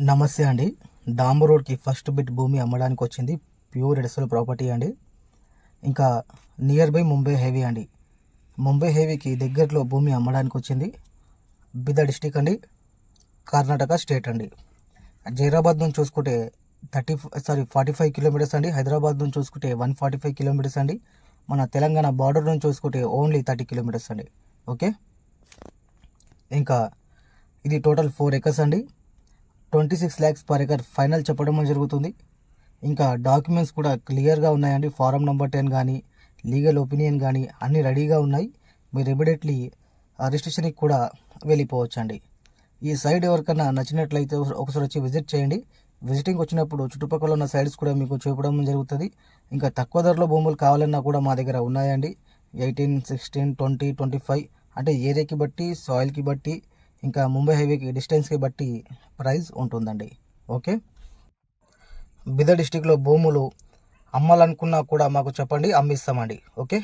నమస్తే అండి. డాంబు రోడ్కి ఫస్ట్ బిట్ భూమి అమ్మడానికి వచ్చింది ప్యూర్ ఎడసల్ ప్రాపర్టీ అండి. ఇంకా నియర్ బై ముంబై హెవీ అండి. ముంబై హెవీకి దగ్గరలో భూమి అమ్మడానికి వచ్చింది బిద డిస్టిక్ అండి కర్ణాటక స్టేట్ అండి. జైరాబాద్ నుంచి చూసుకుంటే thirty sorry forty five kilometres అండి. హైదరాబాద్ నుంచి చూసుకుంటే వన్ ఫార్టీ ఫైవ్ కిలోమీటర్స్ అండి. మన తెలంగాణ బార్డర్ నుంచి చూసుకుంటే ఓన్లీ థర్టీ కిలోమీటర్స్ అండి. ఓకే? ఇంకా ఇది టోటల్ ఫోర్ ఎకర్స్ అండి. Twenty six lakhs per acre final చెప్పడం జరుగుతుంది. ఇంకా డాక్యుమెంట్స్ కూడా క్లియర్గా ఉన్నాయండి. ఫారం నెంబర్ టెన్ కానీ లీగల్ ఒపీనియన్ కానీ అన్నీ రెడీగా ఉన్నాయి. మీరు ఇమీడియట్లీ రిజిస్ట్రేషన్కి కూడా వెళ్ళిపోవచ్చండి. ఈ సైడ్ ఎవరికైనా నచ్చినట్లయితే ఒకసారి వచ్చి విజిట్ చేయండి. విజిటింగ్ వచ్చినప్పుడు చుట్టుపక్కల ఉన్న సైడ్స్ కూడా మీకు చూపడం జరుగుతుంది. ఇంకా తక్కువ ధరలో భూములు కావాలన్నా కూడా మా దగ్గర ఉన్నాయండి. Eighteen sixteen twenty twenty five అంటే ఏరియాకి బట్టి సాయిల్కి బట్టి ఇంకా ముంబై హైవేకి డిస్టెన్స్కి బట్టి ప్రైస్ ఉంటుందండి. ఓకే? బిదర్ డిస్టిక్లో భూములు అమ్మాలనుకున్నా కూడా మాకు చెప్పండి అమ్మిస్తామండి. ఓకే?